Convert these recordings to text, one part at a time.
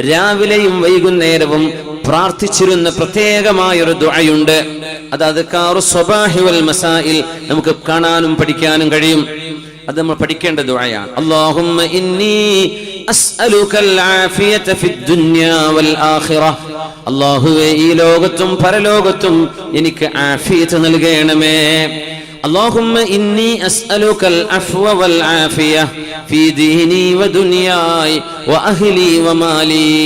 രാവിലെയും വൈകുന്നേരവും പ്രാർത്ഥിച്ചിരുന്ന പ്രത്യേകമായൊരു ദുഴയുണ്ട് അത് അദ്കാറു സ്വബാഹിവൽ മസായിൽ നമുക്ക് കാണാനും പഠിക്കാനും കഴിയും. അത് നമ്മൾ പഠിക്കേണ്ട ദുഴയാണ് ആഖിറ. അല്ലാഹുവേ ഈ ലോകത്തും പരലോകത്തും എനിക്ക് ആഫിയത്ത് നൽകണമേ. اللهم إني أسألك العفو والعافية في ديني ودنياي وأهلي ومالي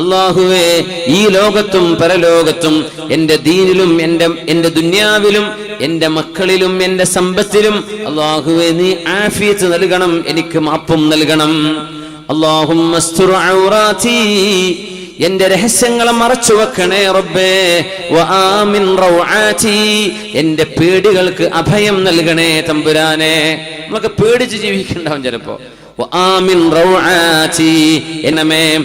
അള്ളാഹുവേ ഈ ലോകത്തും പരലോകത്തും എൻ്റെ ദീനിലും എൻ്റെ എൻ്റെ ദുന്യാവിലും എൻ്റെ മക്കളിലും എൻ്റെ സമ്പത്തിലും അള്ളാഹുവേ നീ ആഫിയത്ത് നൽകണം എനിക്ക് മാപ്പും നൽകണം അള്ളാഹും എന്റെ രഹസ്യങ്ങളെ മറച്ചു വെക്കണേ റബ്ബേ. വആമിൻ റൗആതി. എന്റെ പേടികൾക്ക് അഭയം നൽകണേ തമ്പുരാനെ. നമുക്ക് പേടിച്ച് ജീവിക്കണ്ടാവും ചിലപ്പോ. വആമിൻ റൗആതി. എന്നമേ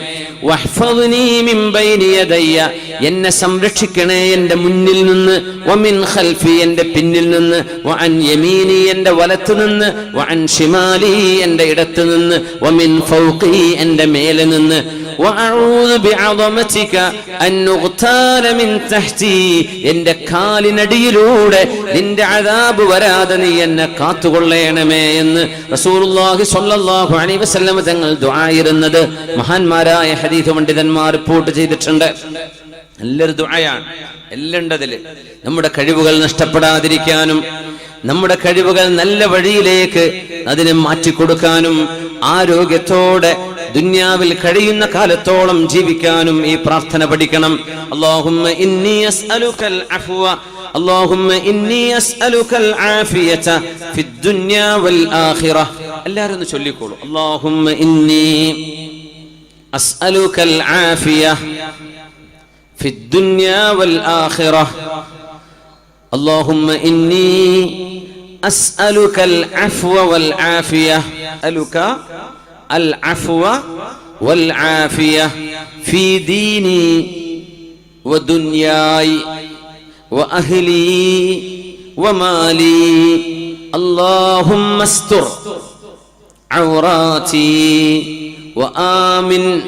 എന്നെ സംരക്ഷിക്കണേ എന്റെ മുന്നിൽ നിന്ന്. വമിൻ ഖൽഫി എന്റെ പിന്നിൽ നിന്ന്. വഅൻ യമീനി എന്റെ വലത്തു നിന്ന്. വഅൻ ഷിമാലി എന്റെ ഇടത്തു നിന്ന്. വമിൻ ഫൗഖി എന്റെ മേലെ നിന്ന്. എന്റെ കാലിനടിയിലൂടെ നിന്റെ അതാബ് വരാതെ നീ എന്നെ കാത്തുകൊള്ളേണമേ എന്ന് റസൂലുള്ളാഹി സ്വല്ലല്ലാഹു അലൈഹി വസല്ലം തങ്ങൾ ദുആയിരുന്നത്. മഹാന്മാരായ ഹദീസ് പണ്ഡിതന്മാർ റിപ്പോർട്ട് ചെയ്തിട്ടുണ്ട്. നല്ലൊരു ദുആയാണ്. എല്ലാം നമ്മുടെ കഴിവുകൾ നഷ്ടപ്പെടാതിരിക്കാനും നമ്മുടെ കഴിവുകൾ നല്ല വഴിയിലേക്ക് അതിനെ മാറ്റിക്കൊടുക്കാനും ആരോഗ്യത്തോടെ ദുന്യാവിൽ കഴിയുന്ന കാലത്തോളം ജീവിക്കാനും ഈ പ്രാർത്ഥന പഠിക്കണം അല്ലാഹുമ്മ ഇന്നി അസ്അലുക്കൽ അഫ്വ اللهم إني أسألك العافية في الدنيا والآخرة എല്ലാവരും ഒന്ന് ചൊല്ലിക്കോളൂ اللهم إني أسألك العافية في الدنيا والآخرة اللهم إني أسألك العفو والعافية العفو والعافية في ديني ودنياي وأهلي ومالي. اللهم استر عوراتي وآمن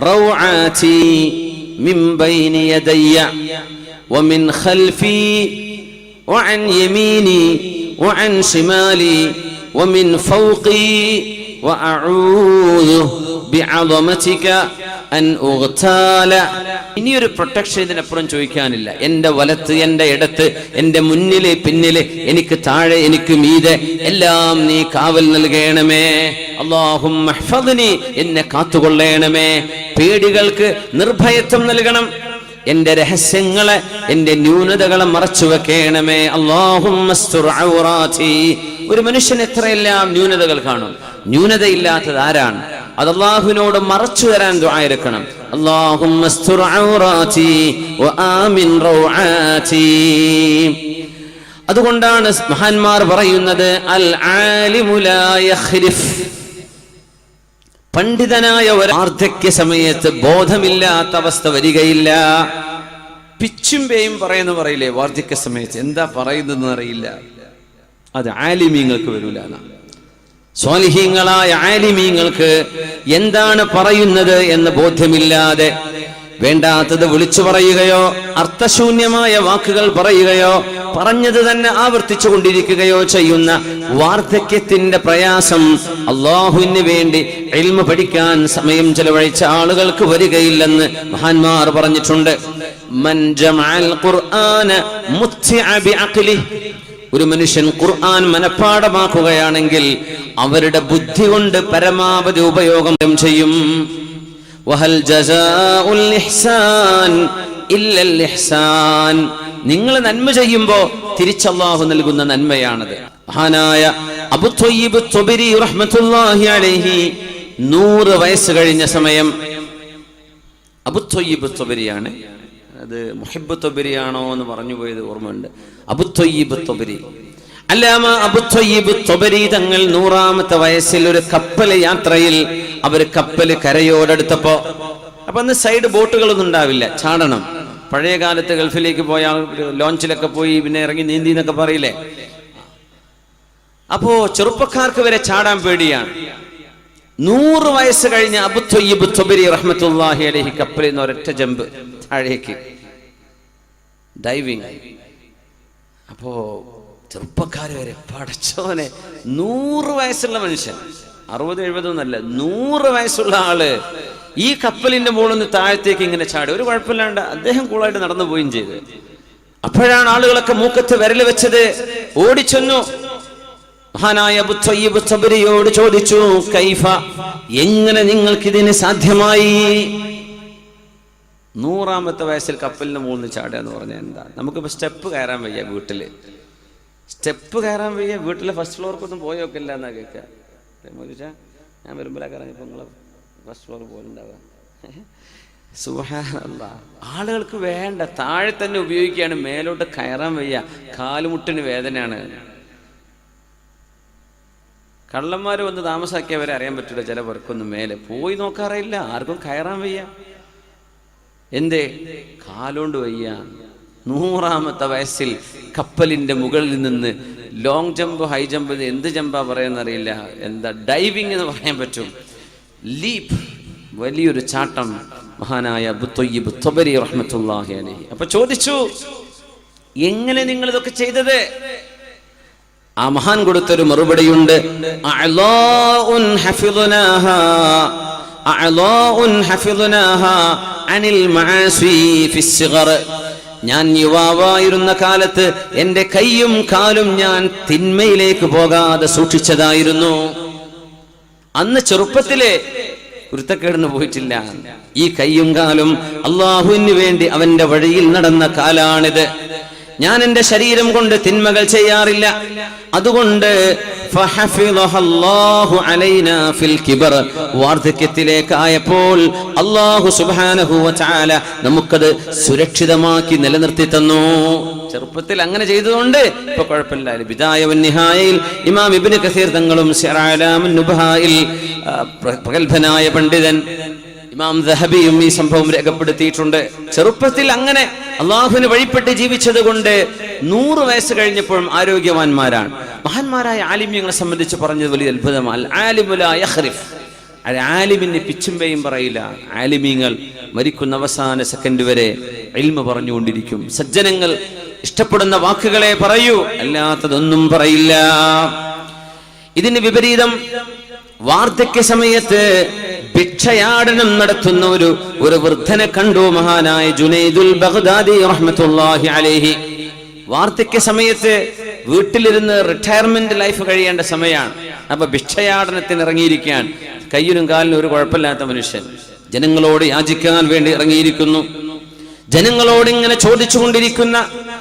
روعاتي من بين يدي ومن خلفي وعن يميني وعن شمالي ومن فوقي ഇനിയൊരു പ്രൊട്ടക്ഷൻ ഇതിനപ്പുറം ചോദിക്കാനില്ല. എന്റെ വലത്ത് എന്റെ ഇടത്ത് എന്റെ മുന്നിൽ പിന്നിൽ എനിക്ക് താഴെ എനിക്ക് മീതെ എല്ലാം നീ കാവൽ നൽകണമേ. അള്ളാഹും എന്നെ കാത്തുകൊള്ളണമേ. പേടികൾക്ക് നിർഭയത്വം നൽകണം. എന്റെ രഹസ്യങ്ങളെ എന്റെ ന്യൂനതകളെ മറച്ചു വെക്കണമേ. അള്ളാഹും ഒരു മനുഷ്യൻ എത്രയെല്ലാം ന്യൂനതകൾ കാണും. ന്യൂനതയില്ലാത്തത് ആരാണ്? അത് അള്ളാഹുവിനോട് മറച്ചു തരാൻ ദുആയിരക്കണം അള്ളാഹും അതുകൊണ്ടാണ് മഹാന്മാർ പറയുന്നത് അൽ ആലിമുലായ പണ്ഡിതനായ ഒരു വാർദ്ധക്യ സമയത്ത് ബോധമില്ലാത്ത അവസ്ഥ വരികയില്ല. പിച്ചും പേയും പറയുന്ന പറയില്ലേ വാർദ്ധക്യ സമയത്ത് എന്താ പറയുന്നതെന്ന് അറിയില്ല. അത് ആലിമീങ്ങൾക്ക് വരൂല സ്വാലിഹീങ്ങളായ ആലിമീങ്ങൾക്ക് എന്താണ് പറയുന്നത് എന്ന് ബോധ്യമില്ലാതെ വേണ്ടാത്തത് വിളിച്ചു പറയുകയോ അർത്ഥശൂന്യമായ വാക്കുകൾ പറയുകയോ പറഞ്ഞത് തന്നെ ആവർത്തിച്ചു കൊണ്ടിരിക്കുകയോ ചെയ്യുന്ന വാർദ്ധക്യത്തിന്റെ പ്രയാസം അള്ളാഹുവിന് വേണ്ടി എൽമ പഠിക്കാൻ സമയം ചെലവഴിച്ച ആളുകൾക്ക് വരികയില്ലെന്ന് മഹാന്മാർ പറഞ്ഞിട്ടുണ്ട്. ഒരു മനുഷ്യൻ ഖുർആൻ മനഃപ്പാടമാക്കുകയാണെങ്കിൽ അവരുടെ ബുദ്ധി കൊണ്ട് പരമാവധി ഉപയോഗം ചെയ്യും. വഹൽ ജസാഉൽ ഇഹ്സാൻ ഇല്ലൽ ഇഹ്സാൻ. നിങ്ങൾ നന്മ ചെയ്യുമ്പോ തിരിച്ചല്ലാഹു നൽകുന്ന നന്മയാണത്. മഹാനായ അബു ത്വയ്യിബ് തൊബരി അലൈഹി നൂറ് വയസ്സ് കഴിഞ്ഞ സമയം അബു ത്വയ്യിബ് തൊബരിയാണ്. അത് മുഹിബ് തൊബരിയാണോ എന്ന് പറഞ്ഞു പോയത് ഓർമ്മയുണ്ട് അബുത്തൊയ്യബ് തൊബരി. അല്ലാമ അബുത്തൊയ്യബ് തൊബരി തങ്ങൾ നൂറാമത്തെ വയസ്സിൽ ഒരു കപ്പൽ യാത്രയിൽ അവർ കപ്പൽ കരയോടടുത്തപ്പോ അപ്പൊ അന്ന് സൈഡ് ബോട്ടുകളൊന്നും ഉണ്ടാവില്ല. ചാടണം. പഴയ കാലത്ത് ഗൾഫിലേക്ക് പോയ ലോഞ്ചിലൊക്കെ പോയി പിന്നെ ഇറങ്ങി നീന്തി എന്നൊക്കെ പറയില്ലേ? അപ്പോ ചെറുപ്പക്കാർക്ക് വരെ ചാടാൻ പേടിയാണ്. നൂറ് വയസ്സ് കഴിഞ്ഞ അബുത്തൊയ്യബ് റഹ്മത്തുല്ലാഹി അലഹി കപ്പലിൽ നിന്ന് ഒരൊറ്റ ജമ്പ് താഴേക്ക്. ഡൈവിങ് അപ്പോ ചെറുപ്പക്കാർ വരെ പടച്ചോനെ നൂറ് വയസ്സുള്ള മനുഷ്യൻ. അറുപത് എഴുപതൊന്നല്ല നൂറ് വയസ്സുള്ള ആൾ ഈ കപ്പലിന്റെ മുകളിൽ നിന്ന് താഴത്തേക്ക് ഇങ്ങനെ ചാടി. ഒരു കുഴപ്പമില്ലാണ്ട് അദ്ദേഹം കൂളായിട്ട് നടന്നു പോവുകയും ചെയ്ത്. അപ്പോഴാണ് ആളുകളൊക്കെ മൂക്കത്ത് വിരൽ വെച്ചത്. ഓടിച്ചെന്നു. മഹാനായ സബരിയോട് ചോദിച്ചു കൈഫ എങ്ങനെ നിങ്ങൾക്ക് ഇതിന് സാധ്യമായി? നൂറാമത്തെ വയസ്സിൽ കപ്പലിന് മുകളിൽ ചാടുക എന്ന് പറഞ്ഞാൽ എന്താ? നമുക്കിപ്പോ സ്റ്റെപ്പ് കയറാൻ വയ്യ വീട്ടിൽ. സ്റ്റെപ്പ് കയറാൻ വയ്യ വീട്ടിലെ ഫസ്റ്റ് ഫ്ലോർക്കൊന്നും പോയോക്കില്ല എന്നാ കേൾക്കുക മോദിച്ചാ ഞാൻ വരുമ്പോഴൊക്കെ ഇറങ്ങിയപ്പോൾ നിങ്ങൾ ഫസ്റ്റ് ഫ്ലോർ പോലുണ്ടാവുക. സുഹാനല്ല ആളുകൾക്ക് വേണ്ട താഴെ തന്നെ ഉപയോഗിക്കുകയാണ് മേലോട്ട് കയറാൻ വയ്യ. കാലുമുട്ടിന് വേദനയാണ്. കള്ളന്മാർ വന്ന് താമസാക്കിയവരെ അറിയാൻ പറ്റില്ല ചില പേർക്കൊന്നും മേലെ. പോയി നോക്കാറില്ല ആർക്കും കയറാൻ വയ്യ. എന്തേ? കാലോണ്ട് വയ്യ. നൂറാമത്തെ വയസ്സിൽ കപ്പലിന്റെ മുകളിൽ നിന്ന് ലോങ് ജമ്പ് ഹൈ ജമ്പ് എന്ത് ജമ്പാ പറയുന്നറിയില്ല. എന്താ ഡൈവിങ് എന്ന് പറയാൻ പറ്റും. ലീപ് വലിയൊരു ചാട്ടം മഹാനായ അപ്പൊ ചോദിച്ചു എങ്ങനെ നിങ്ങൾ ഇതൊക്കെ ചെയ്തത്? ആ മഹാൻ കൊടുത്തൊരു മറുപടിയുണ്ട്. അനിൽ ഞാൻ യുവാവായിരുന്ന കാലത്ത് എന്റെ കൈയും കാലും ഞാൻ തിന്മയിലേക്ക് പോകാതെ സൂക്ഷിച്ചതായിരുന്നു. അന്ന് ചെറുപ്പത്തിലെ കുരുത്തക്കേടിന് പോയിട്ടില്ല. ഈ കൈയും കാലും അള്ളാഹുവിന് വേണ്ടി അവന്റെ വഴിയിൽ നടന്ന കാലാണിത്. ഞാൻ എന്റെ ശരീരം കൊണ്ട് തിന്മകൾ ചെയ്യാറില്ല. അതുകൊണ്ട്. വാർദ്ധക്യത്തിലേക്കായപ്പോൾ അള്ളാഹു സുബ്ഹാനഹു വതആല നമുക്കത് സുരക്ഷിതമാക്കി നിലനിർത്തി തന്നു. ചെറുപ്പത്തിൽ അങ്ങനെ ചെയ്തതുകൊണ്ട് ഇപ്പൊ കുഴപ്പമില്ല. ഇമാം ഇബിന് കസീർ തങ്ങളും പ്രഗത്ഭനായ പണ്ഡിതൻ. ഇമാം ദഹബിയും ഈ സംഭവം രേഖപ്പെടുത്തിയിട്ടുണ്ട്. ചെറുപ്പത്തിൽ അങ്ങനെ അള്ളാഹുവിന് വഴിപ്പെട്ട് ജീവിച്ചത് കൊണ്ട് നൂറ് വയസ്സ് കഴിഞ്ഞപ്പോഴും ആരോഗ്യവാന്മാരാണ്. മഹാന്മാരായ ആലിമ്യങ്ങളെ സംബന്ധിച്ച് പറഞ്ഞത് വലിയ അത്ഭുതമാണ്. ആലിമുല യഖ്രിഫ്. അത് ആലിമിന് പറയില്ല. ആലിമീങ്ങൾ മരിക്കുന്ന അവസാന സെക്കൻഡ് വരെ എൽമ പറഞ്ഞുകൊണ്ടിരിക്കും. സജ്ജനങ്ങൾ ഇഷ്ടപ്പെടുന്ന വാക്കുകളെ പറയൂ. അല്ലാത്തതൊന്നും പറയില്ല. ഇതിന് വിപരീതം വാർദ്ധക്യ സമയത്ത് ഭിക്ഷയാടനം നടത്തുന്ന ഒരു ഒരു വൃദ്ധനെ കണ്ടു മഹാനായ ജുനൈദുൽ ബഗ്ദാദി റഹ്മത്തുല്ലാഹി അലേഹി. വാർദ്ധക്യ സമയത്ത് വീട്ടിലിരുന്ന് റിട്ടയർമെന്റ് ലൈഫ് കഴിയേണ്ട സമയമാണ്. അപ്പൊ ഭിക്ഷയാടനത്തിന് ഇറങ്ങിയിരിക്കുകയാണ്. കയ്യിലും കാലിനും ഒരു കുഴപ്പമില്ലാത്ത മനുഷ്യൻ. ജനങ്ങളോട് യാചിക്കാൻ വേണ്ടി ഇറങ്ങിയിരിക്കുന്നു. ജനങ്ങളോട് ഇങ്ങനെ ചോദിച്ചുകൊണ്ടിരിക്കുന്ന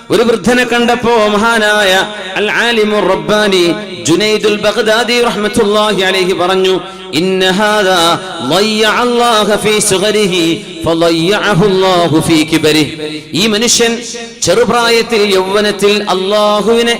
ഒരു വൃദ്ധനെ കണ്ടപ്പോ മഹാനായ അൽ ആലിമു റബ്ബാനി ജുനൈദുൽ ബഗ്ദാദി റഹ്മത്തുള്ളാഹി അലൈഹി പറഞ്ഞു ഇന്ന ഹാദാ ളയ്യ അല്ലാഹു ഫീ സുഗരിഹി ഫളയ്യഹു അല്ലാഹു ഫീ കിബരിഹി. ഈ മനുഷ്യൻ ചെറുപ്രായത്തിൽ യൗവനത്തിൽ അല്ലാഹുവിനെ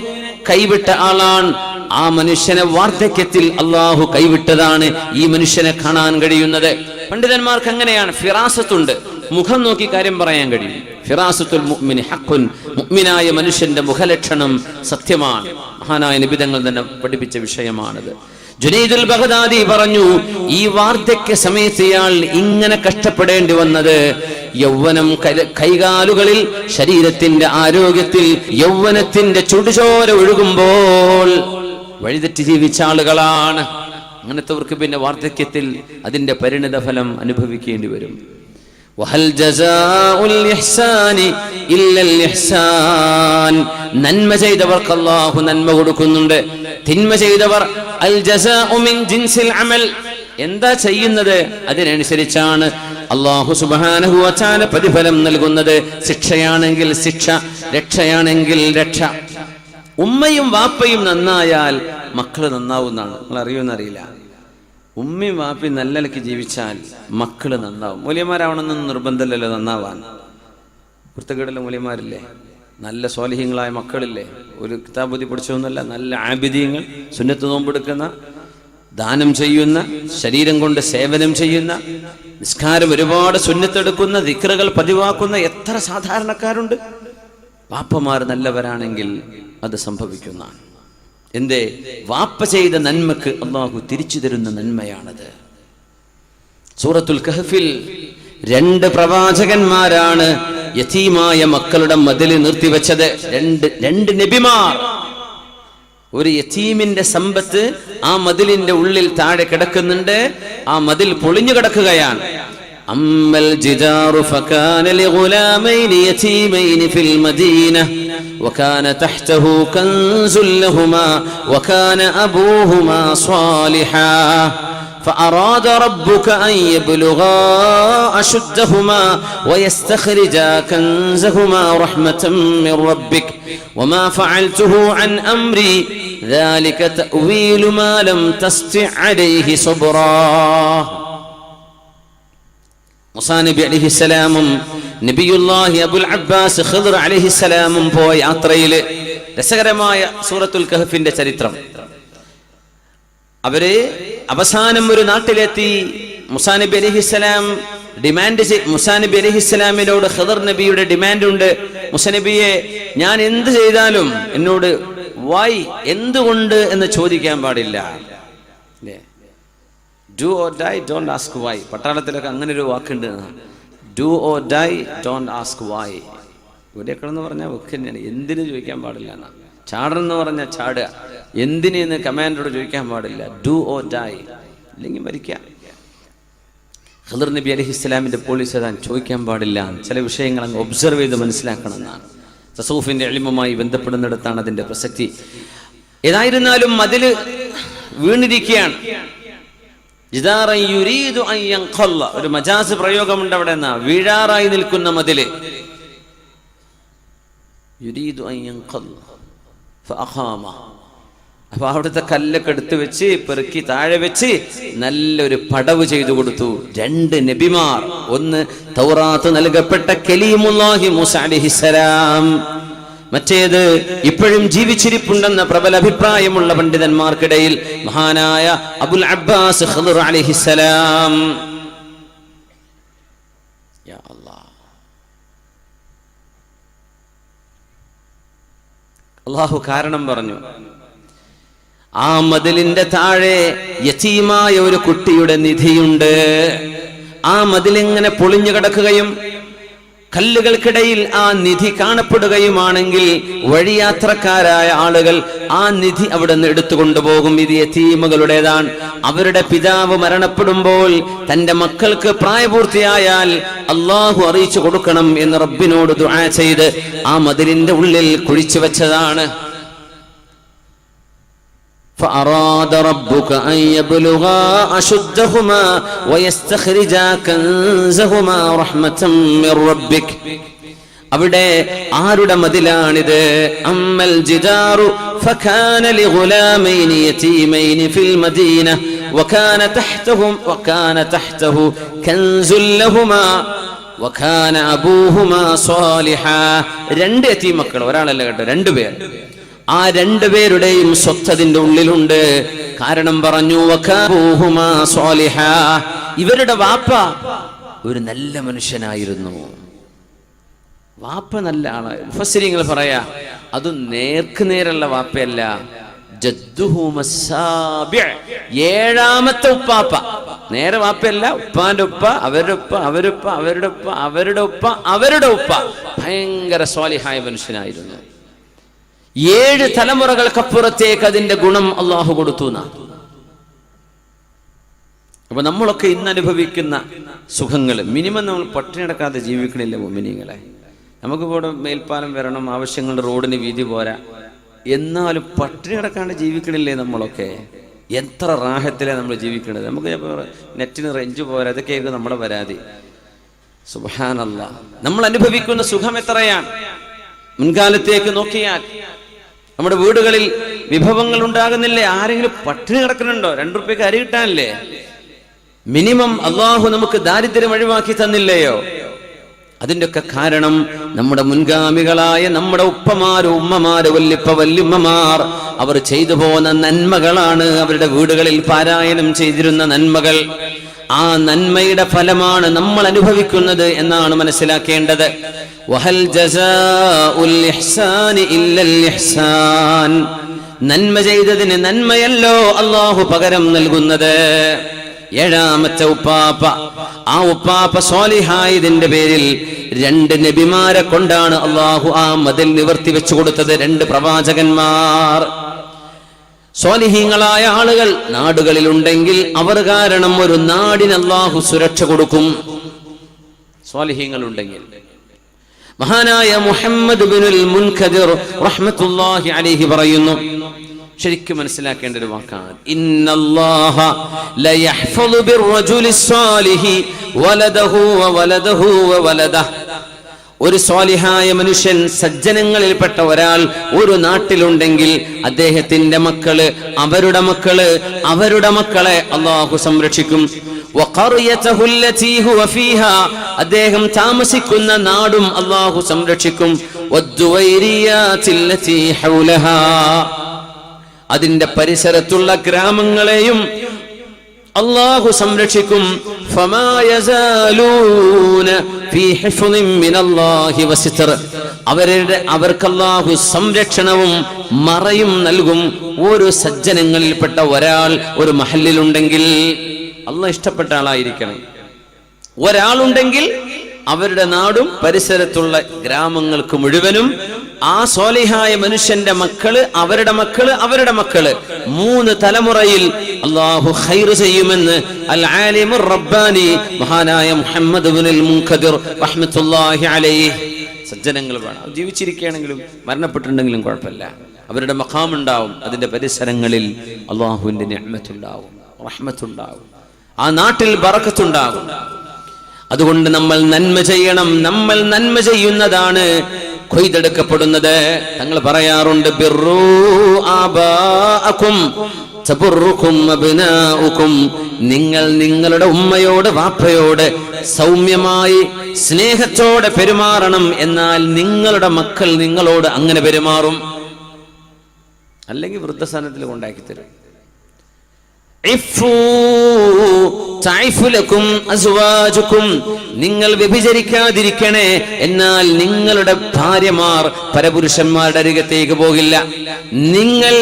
കൈവിട്ട ആളാണ്. ആ മനുഷ്യനെ വാർദ്ധക്യത്തിൽ അള്ളാഹു കൈവിട്ടതാണ് ഈ മനുഷ്യനെ കാണാൻ കഴിയുന്നത്. പണ്ഡിതന്മാർക്ക് അങ്ങനെയാണ് ഫിറാസത്തുണ്ട്. മുഖം നോക്കി കാര്യം പറയാൻ കഴിയും. ഫിറാസത്തുൽ മുഅ്മിനി ഹഖുൻ. മുഅ്മിനായ മനുഷ്യന്റെ മുഖലക്ഷണം സത്യമാണ്. മഹാനായ നിബിതങ്ങൾ തന്നെ പഠിപ്പിച്ച വിഷയമാണിത്. ജുനൈദുൽ ബഗ്ദാദി പറഞ്ഞു ഈ വാർദ്ധക്യ സമയത്ത് ഇയാൾ ഇങ്ങനെ കഷ്ടപ്പെടേണ്ടി വന്നത്. യൗവനം കൈകാലുകളിൽ ശരീരത്തിന്റെ ആരോഗ്യത്തിൽ യൗവനത്തിന്റെ ചുടുചോര ഒഴുകുമ്പോൾ വഴിതെറ്റി ജീവിച്ച ആളുകളാണ്. അങ്ങനത്തെവർക്ക് പിന്നെ വാർദ്ധക്യത്തിൽ അതിന്റെ പരിണിത ഫലം അനുഭവിക്കേണ്ടി വരും. വഹൽ ജസാഉൽ ഇഹ്സാനി ഇല്ലൽ ഇഹ്സാൻ. നന്മ ചെയ്തവർക്ക് അല്ലാഹു നന്മ കൊടുക്കുന്നുണ്ട്. തിന്മ ചെയ്തവർ അൽ ജസാഉ മിൻ ജിൻസിൽ അമൽ. എന്താ ചെയ്യുന്നത്? അതിനനുസരിച്ചാണ് അള്ളാഹു വതആല പ്രതിഫലം നൽകുന്നത്. ശിക്ഷയാണെങ്കിൽ ശിക്ഷ രക്ഷയാണെങ്കിൽ രക്ഷ. ഉമ്മയും വാപ്പയും നന്നായാൽ മക്കൾ നന്നാവുന്നതാണ്. നിങ്ങൾ അറിയുമെന്നറിയില്ല ഉമ്മയും വാപ്പി നല്ല നിലയ്ക്ക് ജീവിച്ചാൽ മക്കൾ നന്നാവും. മൂല്യന്മാരാവണമെന്നൊന്നും നിർബന്ധമല്ലല്ലോ നന്നാവാൻ. കുർത്തക്കേടുള്ള മൂല്യന്മാരില്ലേ? നല്ല സ്വാലിഹ്യങ്ങളായ മക്കളില്ലേ? ഒരു കിതാബുദ്ധി പഠിച്ചതൊന്നുമല്ല നല്ല ആബിദ്യങ്ങൾ സുന്നത്ത് നോമ്പെടുക്കുന്ന ദാനം ചെയ്യുന്ന ശരീരം കൊണ്ട് സേവനം ചെയ്യുന്ന നിസ്കാരം ഒരുപാട് സുന്നത്തെടുക്കുന്ന ദിക്റുകൾ പതിവാക്കുന്ന എത്ര സാധാരണക്കാരുണ്ട്? പാപ്പമാർ നല്ലവരാണെങ്കിൽ അത് സംഭവിക്കുന്നതാണ്. എന്തേ? വാപ്പ ചെയ്ത നന്മക്ക് അള്ളാഹു തിരിച്ചു തരുന്ന നന്മയാണത്. സൂറത്തുൽ കഹഫിൽ രണ്ട് പ്രവാചകന്മാരാണ് യതീമായ മക്കളുടെ മതിൽ നിർത്തിവെച്ചത്. രണ്ട് രണ്ട് നബിമാർ. ഒരു യതീമിന്റെ സമ്പത്ത് ആ മതിലിന്റെ ഉള്ളിൽ താഴെ കിടക്കുന്നുണ്ട്. ആ മതിൽ പൊളിഞ്ഞു കിടക്കുകയാണ്. അമ്മൽ ജിദാറു ഫകാന ലി ഗുലാമൈനി യതീമൈനി ഫിൽ മദീന. وكان تحته كنز لهما وكان أبوهما صالحا. فأراد ربك أن يبلغا أشدهما ويستخرجا كنزهما رحمة من ربك. وما فعلته عن أمري ذلك تأويل ما لم تستع عليه صبرا. മുസാ അലിഹിസലാമും നബിയുല്ലാഹി അബുൽ അബ്ബാസ് ഖിദ്ർ അലിഹിസലാമും പോയ യാത്രയിൽ രസകരമായ സൂറത്തുൽ കഹഫിന്റെ ചരിത്രം. അവർ അവസാനം ഒരു നാട്ടിലെത്തി. മുസാനബി അലിഹിസലാം ഡിമാൻഡ് മുസാനബി അലിഹിസ്സലാമിനോട് ഖിദർ നബിയുടെ ഡിമാൻഡ് ഉണ്ട്. മുസനബിയെ ഞാൻ എന്ത് ചെയ്താലും എന്നോട് വൈ എന്തുകൊണ്ട്? എന്ന് ചോദിക്കാൻ പാടില്ല. Do or die don't ask why പട്ടാളത്തിലൊക്കെ അങ്ങനെ ഒരു വാക്കുണ്ട്. Do or die don't ask why ഇവിടെയൊക്കെ പറഞ്ഞാൽ ഒക്കെ തന്നെയാണ്. എന്തിനു ചോദിക്കാൻ പാടില്ല എന്നാ. ചാടണമെന്ന് പറഞ്ഞാൽ ചാടുക. എന്തിനെന്ന് കമാൻഡറോട് ചോദിക്കാൻ പാടില്ല. ഡു ഓർ ഡൈ ഇല്ലെങ്കിൽ മരിക്കാം ഖദർ നബി അലഹി ഇസ്ലാമിന്റെ പോലീസ് അതാൻ ചോദിക്കാൻ പാടില്ല. ചില വിഷയങ്ങൾ അങ്ങ് ഒബ്സർവ് ചെയ്ത് മനസ്സിലാക്കണം എന്നാണ്. തസൂഫിന്റെ എളിമമായി ബന്ധപ്പെടുന്നിടത്താണ് അതിന്റെ പ്രസക്തി. ഏതായിരുന്നാലും അതിൽ വീണിരിക്കുകയാണ്. ഒരു മജാസ് പ്രയോഗമുണ്ട് അവിടെ എന്നാ. വീഴാറായി നിൽക്കുന്ന മതിൽ. അപ്പൊ അവിടുത്തെ കല്ലൊക്കെ എടുത്തു വെച്ച് പെറുക്കി താഴെ വെച്ച് നല്ലൊരു പടവ് ചെയ്തു കൊടുത്തു. രണ്ട് നബിമാർ. ഒന്ന് തൗറാത്ത് നൽകപ്പെട്ട കലീമുല്ലാഹി മൂസ അലിഹിസലാം മറ്റേത് ഇപ്പോഴും ജീവിച്ചിരിപ്പുണ്ടെന്ന പ്രബല അഭിപ്രായമുള്ള പണ്ഡിതന്മാർക്കിടയിൽ മഹാനായ അബുൽ അബ്ബാസ് അലിഹിസലാം അള്ളാഹു കാരണം പറഞ്ഞു. ആ മതിലിന്റെ താഴെ യതീമായ ഒരു കുട്ടിയുടെ നിധിയുണ്ട്. ആ മതിലിങ്ങനെ പൊളിഞ്ഞു കിടക്കുകയും കല്ലുകൾക്കിടയിൽ ആ നിധി കാണപ്പെടുകയുമാണെങ്കിൽ വഴിയാത്രക്കാരായ ആളുകൾ ആ നിധി അവിടെ നിന്ന് എടുത്തു കൊണ്ടുപോകും ഇത് യതീമുകളുടേതാണ്. അവരുടെ പിതാവ് മരണപ്പെടുമ്പോൾ തന്റെ മക്കൾക്ക് പ്രായപൂർത്തിയായാൽ അള്ളാഹു അറിയിച്ചു കൊടുക്കണം എന്ന് റബ്ബിനോട് ദുആ ചെയ്ത് ആ മതിലിന്റെ ഉള്ളിൽ കുഴിച്ചു വെച്ചതാണ്. فأراد ربك أن يبلغا أشدهما ويستخرجا كنزهما رحمة من ربك അവിടെ ആരുടെ മതിലാണിത് അമ്മൽ ജിദാറു فكان لغلامين يتيمين في المدينة وكان تحتهم وكان تحته كنز لهما وكان أبوهما صالحا രണ്ട് യതീം മക്കൾ ഒരാളല്ല കേട്ടോ രണ്ടുപേർ ആ രണ്ടുപേരുടെയും സ്വത്തതിന്റെ ഉള്ളിലുണ്ട്. കാരണം പറഞ്ഞു. ഇവരുടെ വാപ്പ ഒരു നല്ല മനുഷ്യനായിരുന്നു. വാപ്പ നല്ല ആൾ പറയാ അത് നേർക്ക് നേരുള്ള വാപ്പയല്ല. ഏഴാമത്തെ ഉപ്പാപ്പ. നേരെ വാപ്പയല്ല ഉപ്പാന്റെ ഉപ്പ അവരുടെ ഉപ്പ അവരുടെ ഉപ്പ അവരുടെ ഉപ്പ അവരുടെ ഉപ്പ അവരുടെ ഉപ്പ. ഭയങ്കര സ്വാലിഹായ മനുഷ്യനായിരുന്നു. ഏഴ് തലമുറകൾക്കപ്പുറത്തേക്ക് അതിന്റെ ഗുണം അള്ളാഹു കൊടുത്തു അപ്പൊ നമ്മളൊക്കെ ഇന്ന് അനുഭവിക്കുന്ന സുഖങ്ങൾ മിനിമം നമ്മൾ പട്ടിണി അടക്കാതെ ജീവിക്കണില്ല മുമ്മിനിങ്ങളെ നമുക്ക് ഇവിടെ മേൽപ്പാലം വരണം ആവശ്യങ്ങൾ റോഡിന് വീതി പോരാ. എന്നാലും പട്ടിണി അടക്കാണ്ട് ജീവിക്കണില്ലേ നമ്മളൊക്കെ? എത്ര റാഹത്തിലാണ് നമ്മൾ ജീവിക്കണത്? നമുക്ക് നെറ്റിന് റേഞ്ച് പോരാ അതൊക്കെയായിരിക്കും നമ്മുടെ പരാതി. സുബാനല്ല നമ്മൾ അനുഭവിക്കുന്ന സുഖം എത്രയാണ്? മുൻകാലത്തേക്ക് നോക്കിയാൽ നമ്മുടെ വീടുകളിൽ വിഭവങ്ങൾ ഉണ്ടാകുന്നില്ലേ? ആരെങ്കിലും പട്ടിണി കിടക്കുന്നുണ്ടോ? രണ്ടു റുപ്യക്ക് അരി കിട്ടാനില്ലേ? മിനിമം അള്ളാഹു നമുക്ക് ദാരിദ്ര്യം ഒഴിവാക്കി തന്നില്ലയോ? അതിന്റെ ഒക്കെ കാരണം നമ്മുടെ മുൻഗാമികളായ നമ്മുടെ ഉപ്പമാര് ഉമ്മമാര് വല്യപ്പ വല്യമ്മമാർ അവർ ചെയ്തു പോകുന്ന നന്മകളാണ് അവരുടെ വീടുകളിൽ പാരായണം ചെയ്തിരുന്ന നന്മകൾ. ആ നന്മയുടെ ഫലമാണ് നമ്മൾ അനുഭവിക്കുന്നത് എന്നാണ് മനസ്സിലാക്കേണ്ടത്. വഹൽ നന്മ ചെയ്തതിന് നന്മയല്ലോ അള്ളാഹു പകരം നൽകുന്നത്. ഏഴാമത്തെ ഉപ്പാപ്പ. ആ ഉപ്പാപ്പ സ്വാലിഹായതിന്റെ പേരിൽ രണ്ട് നബിമാരെ കൊണ്ടാണ് അള്ളാഹു ആ മതിൽ നിവർത്തി വെച്ചു കൊടുത്തത്. രണ്ട് പ്രവാചകന്മാർ. സ്വാലിഹീങ്ങളായ ആളുകൾ നാടുകളിൽ ഉണ്ടെങ്കിൽ അവർ കാരണം ഒരു നാടിന് അള്ളാഹു സുരക്ഷ കൊടുക്കും. സ്വാലിഹീങ്ങൾ ഉണ്ടെങ്കിൽ മഹാനായ മുഹമ്മദ് ബിനുൽ മുൻഖദിർ റഹ്മത്തുള്ളാഹി അലിഹി പറയുന്നു ശരിക്കും മനസ്സിലാക്കേണ്ട ഒരു വാക്കാണ്. ഇന്നല്ലാഹ ലയഹ്ഫളു വലദഹു വലദഹു ഒരു സ്വാലിഹായ മനുഷ്യൻ സജ്ജനങ്ങളിൽപ്പെട്ട ഒരാൾ ഒരു നാട്ടിലുണ്ടെങ്കിൽ അദ്ദേഹത്തിന്റെ മക്കൾ അവരുടെ മക്കൾ അവരുടെ മക്കളെ അള്ളാഹു സംരക്ഷിക്കും. അദ്ദേഹം താമസിക്കുന്ന നാടും അള്ളാഹു സംരക്ഷിക്കും. അതിന്റെ പരിസരത്തുള്ള ഗ്രാമങ്ങളെയും അള്ളാഹു സംരക്ഷിക്കും. അവരുടെ അവർക്കല്ലാഹു സംരക്ഷണവും മറയും നൽകും. ഓരോ സജ്ജനങ്ങളിൽപ്പെട്ട ഒരാൾ ഒരു മഹലിലുണ്ടെങ്കിൽ അള്ള ഇഷ്ടപ്പെട്ട ആളായിരിക്കണം. ഒരാളുണ്ടെങ്കിൽ അവരുടെ നാടും പരിസരത്തുള്ള ഗ്രാമങ്ങൾക്ക് മുഴുവനും ആ സോലിഹായ മനുഷ്യന്റെ മക്കൾ അവരുടെ മക്കൾ അവരുടെ മക്കൾ മൂന്ന് തലമുറയിൽ അള്ളാഹു ഖൈർ ചെയ്യുമെന്ന് അൽ റബ്ബാനി മഹാനായ മുഹമ്മദ് അലൈഹി. സജ്ജനങ്ങൾ വേണം. ജീവിച്ചിരിക്കുകയാണെങ്കിലും മരണപ്പെട്ടിട്ടുണ്ടെങ്കിലും കുഴപ്പമില്ല. അവരുടെ മഖാമുണ്ടാവും. അതിന്റെ പരിസരങ്ങളിൽ അള്ളാഹുവിന്റെ നിഅമത്തുണ്ടാവും. റഹ്മത്തുണ്ടാവും. ആ നാട്ടിൽ ബറക്കത്തുണ്ടാകും. അതുകൊണ്ട് നമ്മൾ നന്മ ചെയ്യണം. നമ്മൾ നന്മ ചെയ്യുന്നതാണ് കൊയ്തെടുക്കപ്പെടുന്നത്. തങ്ങൾ പറയാറുണ്ട് നിങ്ങൾ നിങ്ങളുടെ ഉമ്മയോട് വാപ്പയോട് സൗമ്യമായി സ്നേഹത്തോടെ പെരുമാറണം. എന്നാൽ നിങ്ങളുടെ മക്കൾ നിങ്ങളോട് അങ്ങനെ പെരുമാറും. അല്ലെങ്കിൽ വൃദ്ധസ്ഥാനത്തിൽ കൊണ്ടാക്കി തരും നിങ്ങൾ വ്യഭിചരിക്കാതിരിക്കണേ. എന്നാൽ നിങ്ങളുടെ ഭാര്യമാർ പരപുരുഷന്മാരുടെ അരികത്തേക്ക് പോകില്ല. നിങ്ങൾ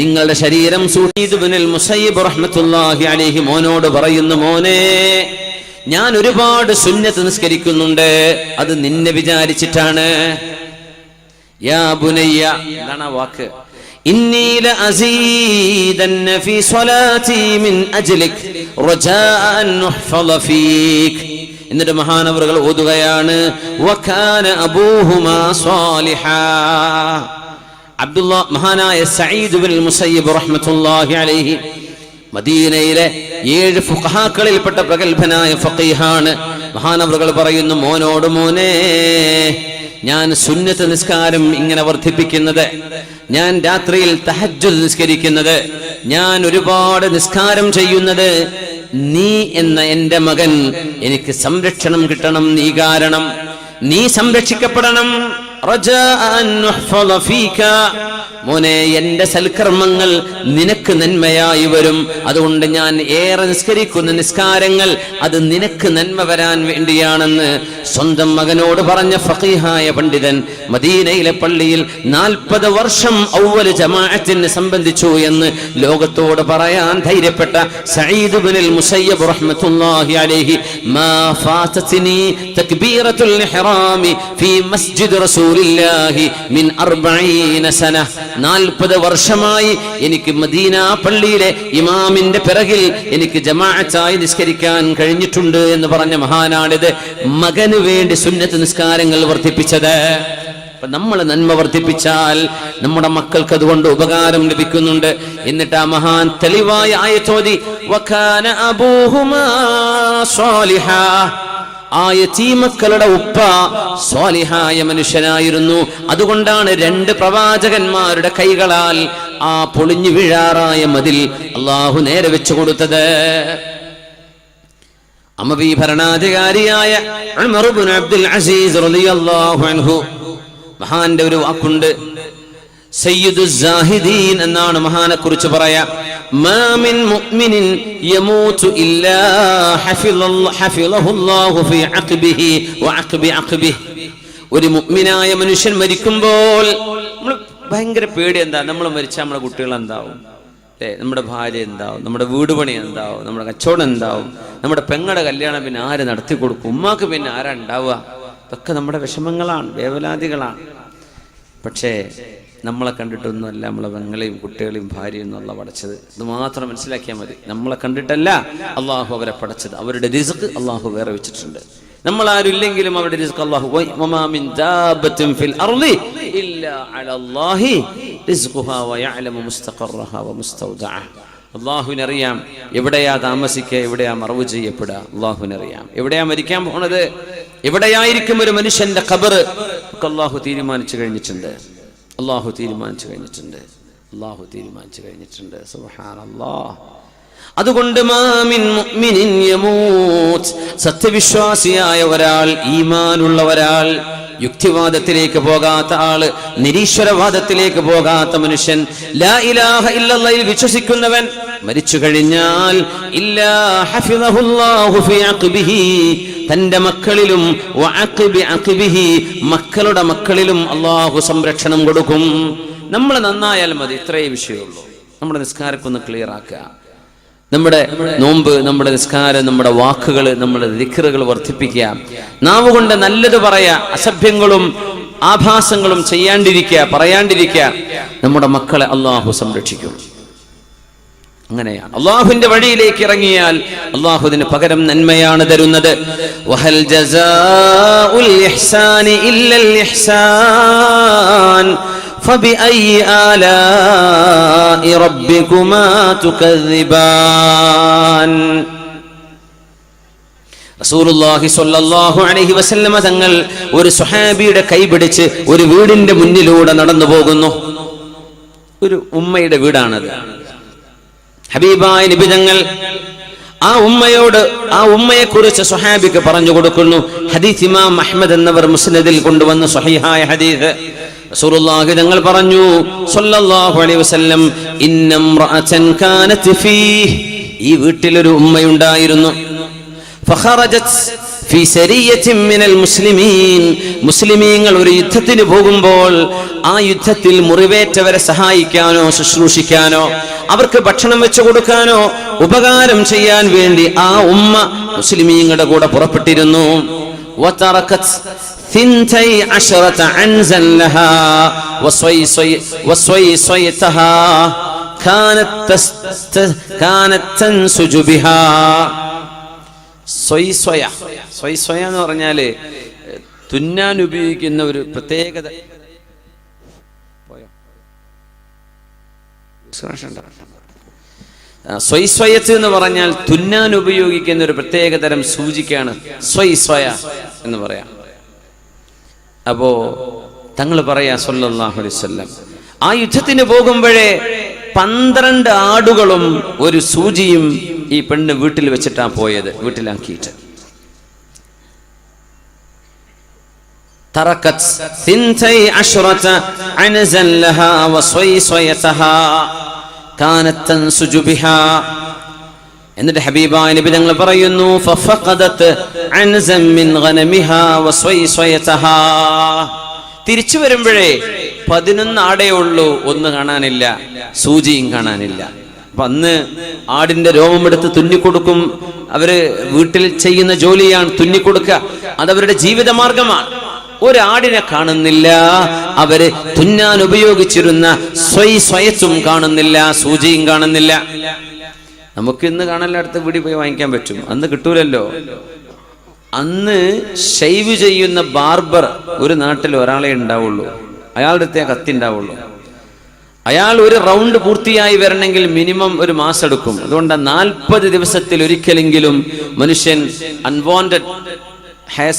നിങ്ങളുടെ ശരീരം സൂട്ടീദുബിനിൽ മുസൈബ് റഹ്മത്തുല്ലാഹി അലിഹി മോനോട് പറയുന്നു മോനെ ഞാൻ ഒരുപാട് സുന്നത്ത് നിസ്കരിക്കുന്നുണ്ട്. അത് നിന്നെ വിചാരിച്ചിട്ടാണ്. യാ ബുനയ്യ എന്താണ് വാക്ക്. إني لأزيدن في صلاتي من أجلك رجاء أن نحفظ فيك എന്നിട്ട് മഹാനവറുകൾ ഓതുകയാണ് വക്കാന അബൂഹുമാ സ്വാലിഹാ അബ്ദുള്ള മഹാനായ സഈദ് ബിൻ മുസയ്യിബ് റഹ്മത്തുള്ളാഹി അലൈഹി മദീനയിലെ ഏഴ് ഫുഖഹാക്കളിൽപ്പെട്ട പ്രഗത്ഭനായ ഫഖീഹാണ് മഹാനവറുകൾ പറയുന്നു മോനോട് മോനെ ഞാൻ സുന്നത്ത് നിസ്കാരം ഇങ്ങനെ വർദ്ധിപ്പിക്കുന്നത് ഞാൻ രാത്രിയിൽ തഹജ്ജു നിസ്കരിക്കുന്നത് ഞാൻ ഒരുപാട് നിസ്കാരം ചെയ്യുന്നത് നീ എന്ന എന്റെ മകൻ എനിക്ക് സംരക്ഷണം കിട്ടണം നീ കാരണം നീ സംരക്ഷിക്കപ്പെടണം. മോനെ എന്റെ സൽക്കർമ്മങ്ങൾ നിനക്ക് നന്മയായി വരും. അതുകൊണ്ട് ഞാൻ ഏറെ നിസ്കരിക്കുന്ന നിസ്കാരങ്ങൾ അത് നിനക്ക് നന്മ വരാൻ വേണ്ടിയാണെന്ന് സ്വന്തം മകനോട് പറഞ്ഞ ഫഖീഹായ പണ്ഡിതൻ മദീനയിലെ പള്ളിയിൽ നാൽപ്പത് വർഷം ഔവൽ ജമാഅത്തിന് സംബന്ധിച്ചു എന്ന് ലോകത്തോട് പറയാൻ ധൈര്യപ്പെട്ട സഈദ് ബിനിൽ മുസയ്യബ് റഹ്മത്തുള്ളാഹി അലൈഹി മാ ഫാതതിനി തക്ബീറത്തുൽ ഇഹ്റാമി ഫീ മസ്ജിദ് മിൻ 40 സന. 40 വർഷമായി എനിക്ക് മദീന പള്ളിയിലെ ഇമാമിന്റെ പിറകിൽ എനിക്ക് ജമാഅത്തായി നിസ്കരിക്കാൻ കഴിഞ്ഞിട്ടുണ്ട് എന്ന് പറഞ്ഞ മഹാനാണിത് മകന് വേണ്ടി സുന്നത്ത് നിസ്കാരങ്ങൾ വർദ്ധിപ്പിച്ചത്. നമ്മൾ നന്മ വർദ്ധിപ്പിച്ചാൽ നമ്മുടെ മക്കൾക്ക് അതുകൊണ്ട് ഉപകാരം ലഭിക്കുന്നുണ്ട്. എന്നിട്ട് ആ മഹാൻ തെളിവായ ആയത്തോതി ആ യതീമക്കളുടെ ഉപ്പ സ്വാലിഹായ മനുഷ്യനായിരുന്നു. അതുകൊണ്ടാണ് രണ്ട് പ്രവാചകന്മാരുടെ കൈകളാൽ ആ പൊളിഞ്ഞു വീഴാറായ മതിൽ അള്ളാഹു നേരെ വെച്ചു കൊടുത്തത്. അമവി ഭരണാധികാരിയായ അബ്ദുൽ അസീസ് മഹാന്റെ ഒരു വാക്കുണ്ട്. എന്നാണ് മഹാനെ കുറിച്ച് പറയാ മാമിൻ യമൂതു ഇല്ലാ ഫീ ഒരു മുഅ്മിനായ മനുഷ്യൻ മരിക്കുമ്പോൾ നമ്മൾ ഭയങ്കര പേടി എന്താ? നമ്മൾ മരിച്ചാൽ നമ്മുടെ കുട്ടികൾ എന്താവും? അല്ലേ നമ്മുടെ ഭാര്യ എന്താവും? നമ്മുടെ വീട് പണി എന്താവും? നമ്മുടെ കച്ചവടം എന്താവും? നമ്മുടെ പെങ്ങളുടെ കല്യാണം പിന്നെ ആര് നടത്തി കൊടുക്കും? ഉമ്മാക്ക് പിന്നെ ആരാ ഉണ്ടാവുക? ഇതൊക്കെ നമ്മുടെ വിഷമങ്ങളാണ് വേവലാതികളാണ്. പക്ഷേ നമ്മളെ കണ്ടിട്ടൊന്നുമല്ല നമ്മളെ പെങ്ങളെയും കുട്ടികളെയും ഭാര്യയും എന്നുള്ള പടച്ചത്. ഇത് മാത്രം മനസ്സിലാക്കിയാൽ മതി. നമ്മളെ കണ്ടിട്ടല്ല അള്ളാഹു അവരെ പടച്ചത്. അവരുടെ റിസ്ക് അള്ളാഹു വേറെ വെച്ചിട്ടുണ്ട്. നമ്മൾ ആരും ഇല്ലെങ്കിലും അവരുടെ റിസ്ക് അള്ളാഹു അള്ളാഹുവിനറിയാം എവിടെയാ താമസിക്കുക എവിടെയാ മറവ് ചെയ്യപ്പെടുക. അള്ളാഹുവിനറിയാം എവിടെയാ മരിക്കാൻ പോണത്? എവിടെയായിരിക്കും ഒരു മനുഷ്യന്റെ ഖബർ അള്ളാഹു തീരുമാനിച്ചു കഴിഞ്ഞിട്ടുണ്ട്. അള്ളാഹു തീരുമാനിച്ചു കഴിഞ്ഞിട്ടുണ്ട്. അള്ളാഹു തീരുമാനിച്ചു കഴിഞ്ഞിട്ടുണ്ട്. അതുകൊണ്ട് മാമിൻ സത്യവിശ്വാസിയായ ഒരാൾ ഈമാനുള്ള ഒരാൾ യുക്തിവാദത്തിലേക്ക് പോകാത്ത ആൾ നിരീശ്വരവാദത്തിലേക്ക് പോകാത്ത മനുഷ്യൻ ലാ ഇലാഹ ഇല്ലല്ലയിൽ വിശ്വസിക്കുന്നവൻ മരിച്ചു കഴിഞ്ഞാൽ ഇല്ലാ ഹഫിളഹുല്ലാഹു ഫി അഖ്ബിഹി തന്റെ മക്കളിലും മക്കളുടെ മക്കളിലും അള്ളാഹു സംരക്ഷണം കൊടുക്കും. നമ്മൾ നന്നായാൽ മതി ഇത്രയേ വിഷയമുള്ളൂ. നമ്മുടെ നിസ്കാരക്കൊന്ന് ക്ലിയർ ആക്കുക നമ്മുടെ നോമ്പ് നമ്മുടെ നിസ്കാരം നമ്മുടെ വാക്കുകൾ നമ്മുടെ ദിക്കറുകൾ വർദ്ധിപ്പിക്കുക നാവ് കൊണ്ട് നല്ലത് പറയാ അസഭ്യങ്ങളും ആഭാസങ്ങളും ചെയ്യാണ്ടിരിക്കുക പറയാണ്ടിരിക്കുക നമ്മുടെ മക്കളെ അള്ളാഹു സംരക്ഷിക്കും. അങ്ങനെയാണ് അള്ളാഹുവിന്റെ വഴിയിലേക്ക് ഇറങ്ങിയാൽ അള്ളാഹുവിന് പകരം നന്മയാണ് തരുന്നത് വഹൽ ജസാഉൽ ഇഹ്സാനി ഇല്ലൽ ഇഹ്സാൻ فبأي آلاء ربكما تكذبان റസൂലുള്ളാഹി സ്വല്ലല്ലാഹു അലൈഹി വസല്ലമ തങ്ങൾ ഒരു സുഹാബിയുടെ കൈ പിടിച്ച് ഒരു വീടിന്റെ മുന്നിലൂടെ നടന്നു പോകുന്നു ഒരു ഉമ്മയുടെ വീടാണത് ഹബീബായ നിബിജങ്ങൾ ആ ഉമ്മയോട് ആ ഉമ്മയെ കുറിച്ച് സുഹാബിക്ക് പറഞ്ഞു കൊടുക്കുന്നു. ഹദീസ് ഇമാം അഹമ്മദ് എന്നവർ മുസ്ലിദിൽ കൊണ്ടുവന്ന സ്വഹീഹായ ഹദീസ്. റസൂലുള്ളാഹി തങ്ങൾ പറഞ്ഞു അലൈഹി വസല്ലം ഫീ ഈ വീട്ടിലൊരു ഉമ്മയുണ്ടായിരുന്നു. ഫീ സരിയത്തിൻ മിനൽ മുസ്ലിമീൻ മുസ്ലിമീങ്ങൾ ഒരു യുദ്ധത്തിന് പോകുമ്പോൾ ആ യുദ്ധത്തിൽ മുറിവേറ്റവരെ സഹായിക്കാനോ ശുശ്രൂഷിക്കാനോ അവർക്ക് ഭക്ഷണം വെച്ചു കൊടുക്കാനോ ഉപകാരം ചെയ്യാൻ വേണ്ടി ആ ഉമ്മ മുസ്ലിമീങ്ങളുടെ കൂടെ പുറപ്പെട്ടിരുന്നു وتركت ثنتي عشرة عنزا لها وصيصي وصيصيتها كانت تس كانت تنسج بها സ്വൈസ്വയ സ്വൈസ്വയ എന്ന് പറഞ്ഞാൽ തുന്നാൻ ഉപയോഗിക്കുന്ന ഒരു പ്രത്യേകത. സ്വയസ്വയത്ത് എന്ന് പറഞ്ഞാൽ തുന്നാൻ ഉപയോഗിക്കുന്ന ഒരു പ്രത്യേക തരം സൂചിക്കാണ് സ്വയസ്വയ എന്ന് പറയാം. അപ്പോ തങ്ങൾ പറയാ വസല്ലം ആ യുദ്ധത്തിന് പോകുമ്പോഴേ പന്ത്രണ്ട് ആടുകളും ഒരു സൂചിയും ഈ പെണ്ണ് വീട്ടിൽ വെച്ചിട്ടാണ് പോയത് വീട്ടിലാക്കിയിട്ട്. എന്നിട്ട് ഹബീബ നബി തങ്ങൾ പറയുന്നു ഫഫഖദത് അൻസൻ മിൻ തിരിച്ചു വരുമ്പോഴേ പതിനൊന്ന് ആടേ ഉള്ളൂ ഒന്ന് കാണാനില്ല സൂചിയും കാണാനില്ല. അപ്പൊ അന്ന് ആടിന്റെ രോമമെടുത്ത് തുന്നിക്കൊടുക്കും. അവർ വീട്ടിൽ ചെയ്യുന്ന ജോലിയാണ് തുന്നിക്കൊടുക്കുക. അതവരുടെ ജീവിതമാർഗമാണ്. ഒരാടിനെ കാണുന്നില്ല അവർ തുന്നാൻ ഉപയോഗിച്ചിരുന്ന സ്വൈ സ്വയത്തും കാണുന്നില്ല സൂചിയും കാണുന്നില്ല. നമുക്ക് ഇന്ന് കാണാനടുത്ത് വീടി പോയി വാങ്ങിക്കാൻ പറ്റും. അന്ന് കിട്ടൂലല്ലോ. അന്ന് ഷെയ്വ് ചെയ്യുന്ന ബാർബർ ഒരു നാട്ടിൽ ഒരാളെ ഉണ്ടാവുള്ളൂ. അയാളുടെ അടുത്തേ കത്തി ഉണ്ടാവുള്ളൂ അയാൾ ഒരു റൗണ്ട് പൂർത്തിയായി വരണമെങ്കിൽ മിനിമം ഒരു മാസം എടുക്കും അതുകൊണ്ട് നാൽപ്പത് ദിവസത്തിൽ ഒരിക്കലെങ്കിലും മനുഷ്യൻ അൺവാണ്ടഡ്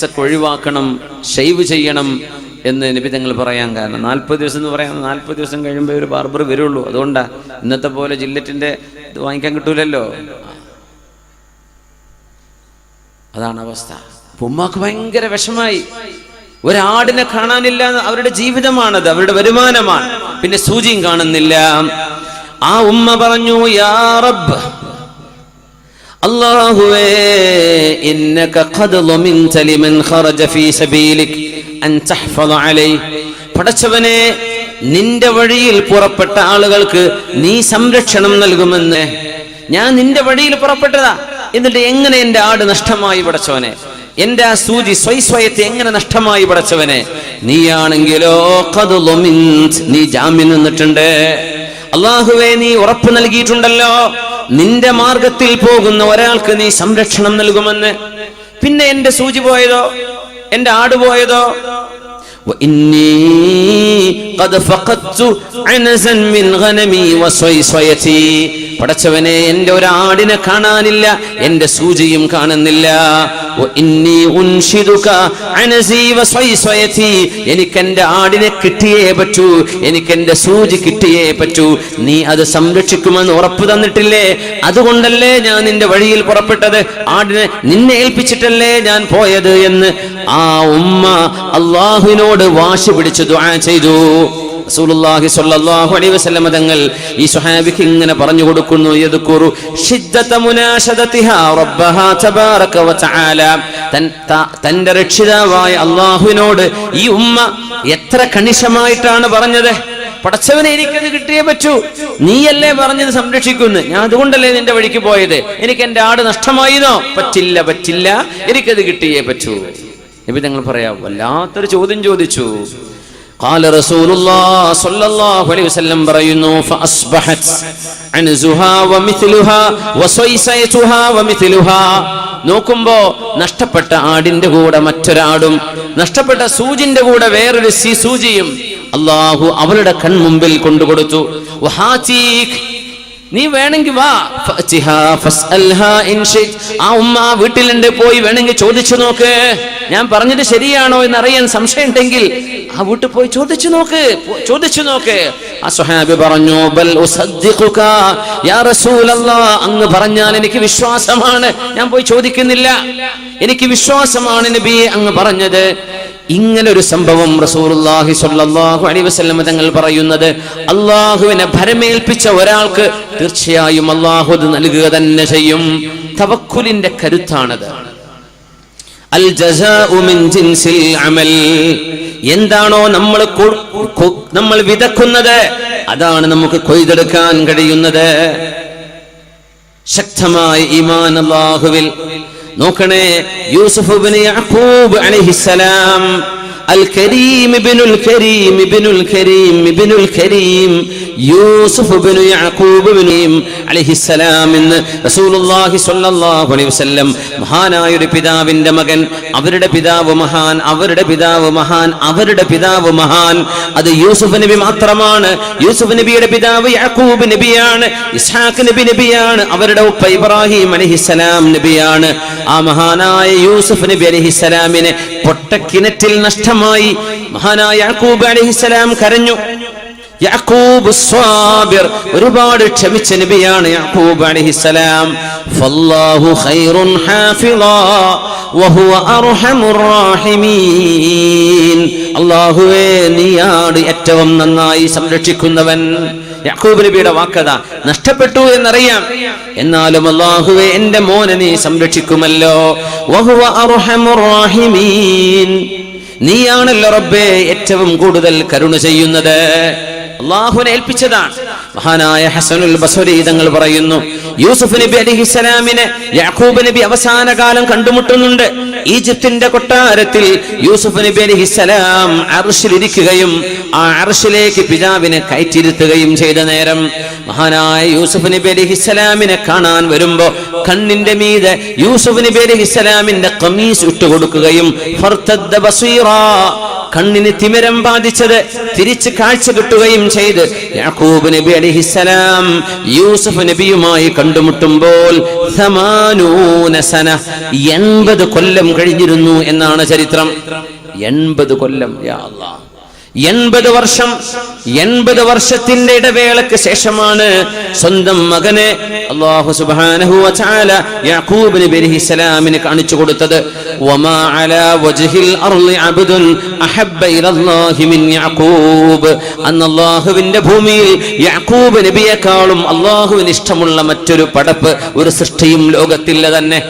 ഒക്കെ ഒഴിവാക്കണം ഷെയ്വ് ചെയ്യണം എന്ന് നിബിധങ്ങൾ പറയാൻ കാരണം. നാൽപ്പത് ദിവസം എന്ന് പറയാൻ നാൽപ്പത് ദിവസം കഴിയുമ്പോൾ ഒരു ബാർബർ വരുള്ളൂ. അതുകൊണ്ടാണ് ഇന്നത്തെ പോലെ ജില്ലറ്റിന്റെ ഇത് വാങ്ങിക്കാൻ കിട്ടൂലല്ലോ. അതാണ് അവസ്ഥ. ഉമ്മാക്ക് ഭയങ്കര വിഷമായി. ഒരാടിനെ കാണാനില്ല അവരുടെ ജീവിതമാണത് അവരുടെ വരുമാനമാണ്. പിന്നെ സൂചിയും കാണുന്നില്ല. ആ ഉമ്മ പറഞ്ഞു യാ റബ്ബ് ഇന്നക ഖദ് ഖറജ ഫീ അൻ അലൈ. പടച്ചവനെ നിന്റെ വഴിയിൽ പുറപ്പെട്ട ആളുകൾക്ക് നീ സംരക്ഷണം നൽകുമെന്ന്. ഞാൻ നിന്റെ വഴിയിൽ പുറപ്പെട്ടതാ. എന്നിട്ട് എങ്ങനെ എന്റെ ആട് നഷ്ടമായി പടച്ചവനെ? എന്റെ ആ സൂചി സ്വയസ്വയത്തെ എങ്ങനെ നഷ്ടമായി പടച്ചവനെ നീയാണെങ്കിലോ ഖദ് ളുമിൻത്. നീ ജാമ്യം നിന്നിട്ടുണ്ട് അള്ളാഹുവെ നീ ഉറപ്പ് നൽകിയിട്ടുണ്ടല്ലോ നിന്റെ മാർഗത്തിൽ പോകുന്ന ഒരാൾക്ക് നീ സംരക്ഷണം നൽകുമെന്ന് പിന്നെ എന്റെ സൂചി പോയതോ എന്റെ ആട് പോയതോ وإني قد فقدت عنزا من غنمي وصيصيتي പടച്ചവനെ എന്റെ ഒരാടിനെ കാണാനില്ല എന്റെ സൂചിയും കാണുന്നില്ല. എനിക്ക് എന്റെ ആടിനെ കിട്ടിയേ പറ്റൂ എനിക്ക് എന്റെ സൂചി കിട്ടിയേ പറ്റൂ. നീ അത് സംരക്ഷിക്കുമെന്ന് ഉറപ്പ് തന്നിട്ടില്ലേ? അതുകൊണ്ടല്ലേ ഞാൻ നിന്റെ വഴിയിൽ പുറപ്പെട്ടത്? ആടിനെ നിന്നെ ഏൽപ്പിച്ചിട്ടല്ലേ ഞാൻ പോയത് എന്ന് ആ ഉമ്മ അള്ളാഹുവിനോട് വാശി പിടിച്ചു ദുആ ചെയ്തു. റസൂലുള്ളാഹി സ്വല്ലല്ലാഹു അലൈഹി വസല്ലം തങ്ങൾ ഈ സ്വഹാബിക്ക് ഇങ്ങനെ പറഞ്ഞു കൊടുക്കുന്നു യദ്കുറു ഷിദ്ദത മുനാശദതിഹാ റബ്ബഹാ തബാരക തൻ തന്റെ രക്ഷിതാവായ അള്ളാഹുവിനോട് ഈ ഉമ്മ എത്ര കണിശമായിട്ടാണ് പറഞ്ഞത്? പടച്ചവനെ എനിക്കത് കിട്ടിയേ പറ്റൂ. നീയല്ലേ പറഞ്ഞത് സംരക്ഷിക്കുന്നു? ഞാൻ അതുകൊണ്ടല്ലേ നിന്റെ വഴിക്ക് പോയത്? എനിക്ക് എന്റെ ആട് നഷ്ടമായിന്നോ പറ്റില്ല പറ്റില്ല. എനിക്കത് കിട്ടിയേ പറ്റൂ. നബി തങ്ങൾ പറയാം വല്ലാത്തൊരു ചോദ്യം ചോദിച്ചു. قال رسول الله صلى الله عليه وسلم പറയുന്നു فأصبحت عنزها ومثلها وصيصيتها ومثلها നോക്കുമ്പോ നഷ്ടപ്പെട്ട ആടിന്റെ കൂടെ മറ്റൊരാടും നഷ്ടപ്പെട്ട സൂചിന്റെ കൂടെ വേറൊരു സി സൂചിയും അള്ളാഹു അവളുടെ കൺമുമ്പിൽ കൊണ്ടുകൊടുത്തു വഹാതീക് നീ വേണമെങ്കിൽ വാ. ആ ഉമ്മ വീട്ടിലുണ്ട് പോയി വേണമെങ്കിൽ ചോദിച്ചു നോക്ക്. ഞാൻ പറഞ്ഞത് ശരിയാണോ എന്ന് അറിയാൻ സംശയം ഉണ്ടെങ്കിൽ ആ വീട്ടിൽ പോയി ചോദിച്ചു നോക്ക്. ചോദിച്ചു നോക്ക്. ആ സുഹാബി പറഞ്ഞു ബൽ യാ റസൂലല്ലാഹ് അങ്ങ് പറഞ്ഞാൽ എനിക്ക് വിശ്വാസമാണ്. ഞാൻ പോയി ചോദിക്കുന്നില്ല. എനിക്ക് വിശ്വാസമാണ് നബി അങ്ങ് പറഞ്ഞത്. ഇങ്ങനെ ഒരു സംഭവം റസൂലുള്ളാഹി സ്വല്ലല്ലാഹു അലൈഹി വസല്ലം തങ്ങൾ പറയുന്നത് അള്ളാഹുവിനെ ഭരമേൽപ്പിച്ച ഒരാൾക്ക് തീർച്ചയായും അള്ളാഹു അത് നൽകുക തന്നെ ചെയ്യും. തവക്കുലിന്റെ കരുത്താണത്. അൽ മിൻ ജിൻസിൽ അമൽ. എന്താണോ നമ്മൾ നമ്മൾ വിതക്കുന്നത് അതാണ് നമുക്ക് കൊയ്തെടുക്കാൻ കഴിയുന്നത്. ശക്തമായ ഈമാൻ അല്ലാഹുവിൽ നോക്കണേ യൂസുഫ് ഇബ്നു യഅഖൂബ് അലൈഹിസ്സലാം അൽ കരീം ഇബ്നുൽ കരീം ഇബ്നുൽ കരീം ഇബ്നുൽ കരീം യൂസുഫ് ഇബ്നു ഇബ്നു അലൈഹിസ്സലാം എന്ന് റസൂലുള്ളാഹി സ്വല്ലല്ലാഹു അലൈഹി വസല്ലം മഹാനായ ഒരു പിതാവിന്റെ മകൻ അവരുടെ പിതാവ് മഹാൻ അവരുടെ പിതാവ് മഹാൻ അവരുടെ പിതാവ് മഹാൻ. അത് യൂസുഫ് നബി മാത്രമാണ്. യൂസുഫ് നബിയുടെ പിതാവ് യാക്കൂബ് നബിയാണ്. ഇസ്ഹാഖ് നബി നബിയാണ്. അവരുടെ ഉപ്പ ഇബ്രാഹിം അലൈഹിസ്സലാം നബിയാണ്. ആ മഹാനായ യൂസുഫ് നബി അലഹിസലാമിനെ പൊട്ടക്കിണറ്റിൽ നഷ്ടമായി മഹാനായ യാക്കൂബ് അലഹിസലാം കരഞ്ഞു. യാക്കൂബ് സ്വാബിർ ഒരുപാട് ക്ഷമിച്ച നബിയാണ് യാക്കൂബ് അലൈഹിസ്സലാം ഫല്ലാഹു ഖൈറുൻ ഹാഫിളാ വഹുവ അർഹമുർ റാഹിമീൻ. അല്ലാഹുവേ നീയാണ് ഏറ്റവും നന്നായി സംരക്ഷിക്കുന്നവൻ. യാക്കൂബ് നബിയുടെ വാക്കത നഷ്ടപ്പെട്ടു എന്നറിയാം. എന്നാലും അല്ലാഹുവേ എന്റെ മോനെ നീ സംരക്ഷിക്കുമല്ലോ. വഹുവ അർഹമുർ റാഹിമീൻ. നീയാണല്ലോ റബ്ബേ ഏറ്റവും കൂടുതൽ കരുണ ചെയ്യുന്നത്. അള്ളാഹുവിനെ ഏൽപ്പിച്ചതാണ്. മഹാനായ ഹസനുൽ ബസരി തങ്ങൾ പറയുന്നു യൂസുഫ് നബി അലിഹിസലാമിനെ യാക്കൂബ് നബി അവസാന കാലം കണ്ടുമുട്ടുന്നുണ്ട്. ഈജിപ്തിന്റെ കൊട്ടാരത്തിൽ യൂസുഫ് നബി അലിഹിസലാം അർഷിലിരിക്കുകയും ആ അർഷിലേക്ക് പിതാവിനെ കയറ്റിരുത്തുകയും ചെയ്ത നേരം മഹാനായ യൂസുഫ് നബി അലിഹിസലാമിനെ കാണാൻ വരുമ്പോ കണ്ണിന്റെ മീതെ യൂസുഫ് നബി അലിഹിസലാമിന്റെ കമീസ് ഇട്ടുകൊടുക്കുകയും കണ്ണിന് തിമിരം ബാധിച്ചത് തിരിച്ച് കാഴ്ച കിട്ടുകയും ചെയ്ത്. യാക്കൂബ് നബി അലിഹിസലാം യൂസഫ് നബിയുമായി കണ്ടുമുട്ടുമ്പോൾ സന എൺപത് കൊല്ലം കഴിഞ്ഞിരുന്നു എന്നാണ് ചരിത്രം. എൺപത് കൊല്ലം യാ എൺപത് വർഷം എൺപത് വർഷത്തിന്റെ ഇടവേളക്ക് ശേഷമാണ് സ്വന്തം മകനെ അള്ളാഹു വതആല യാക്കൂബ് കാണിച്ചു കൊടുത്തത്. ഭൂമിയിൽ നബിയെക്കാളും അള്ളാഹുവിന് ഇഷ്ടമുള്ള മറ്റൊരു പടപ്പ് ഒരു സൃഷ്ടിയും ലോകത്തില്ല തന്നെ.